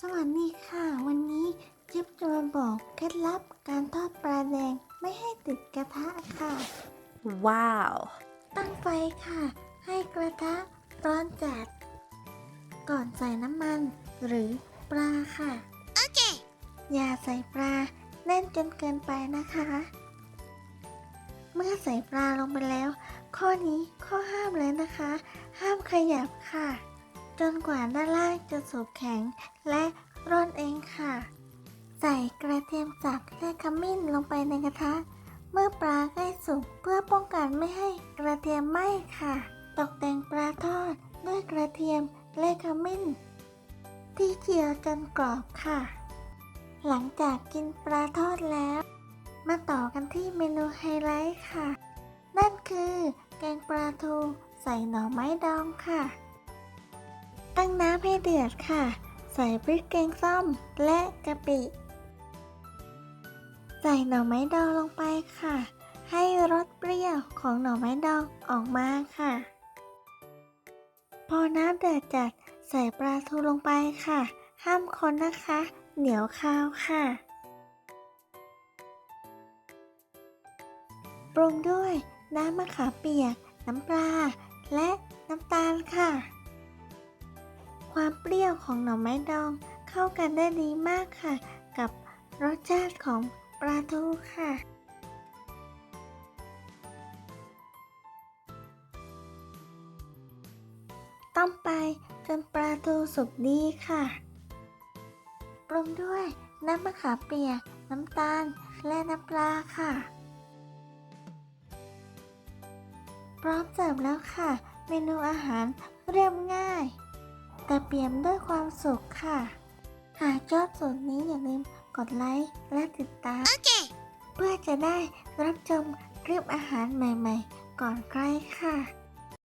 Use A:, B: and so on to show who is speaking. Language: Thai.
A: สวัสดีค่ะ วันนี้จิ๊บจะมาบอกเคล็ดลับการทอดปลาแดงไม่ให้ติดกระทะค่ะ
B: ว้าว
A: ตั้งไฟค่ะ ให้กระทะร้อนจัด ก่อนใส่น้ำมันหรือปลาค่ะ โอเค อย่าใส่ปลาแน่นจนเกินไปนะคะ เมื่อใส่ปลาลงไปแล้ว ข้อนี้ข้อห้ามเลยนะคะ ห้ามขยับค่ะ จนกว่าด้านล่างจะสุกแข็งและร่อนเองค่ะ ใส่กระเทียมสับและขมิ้นลงไปในกระทะ เมื่อปลาใกล้สุกเพื่อป้องกันไม่ให้กระเทียมไหม้ค่ะ ตกแต่งปลาทอดด้วยกระเทียมและขมิ้น ที่เจียวจนกรอบค่ะ หลังจากกินปลาทอดแล้ว มาต่อกันที่เมนูไฮไลท์ค่ะ นั่นคือ แกงปลาทูใส่หน่อไม้ดองค่ะ ตั้งน้ำให้เดือดค่ะ ใส่พริกแกงส้มและกะปิ ใส่หน่อไม้ดองลงไปค่ะ ให้รสเปรี้ยวของหน่อไม้ดองออกมาค่ะ พอน้ำเดือดจัดใส่ปลาทูลงไปค่ะ ห้ามคนนะคะ เหนียวคาวค่ะ ปรุงด้วยน้ำมะขามเปียก น้ำปลา และน้ำตาลค่ะ ความเปรี้ยวของหน่อไม้ดอง เข้ากันได้ดีมากค่ะ กับรสชาติของปลาทูค่ะต้มไปจนปลาทูสุกดีค่ะ ปรุงด้วยน้ำมะขามเปียก น้ำตาล และน้ำปลาค่ะ พร้อมเสิร์ฟแล้วค่ะ เมนูอาหารเรียบง่าย แต่เปี่ยมด้วยความสุขค่ะ หากชอบสูตรนี้อย่าลืมกดไลค์และติดตามเพื่อจะได้รับชมคลิปอาหารใหม่ๆ ก่อนใครค่ะ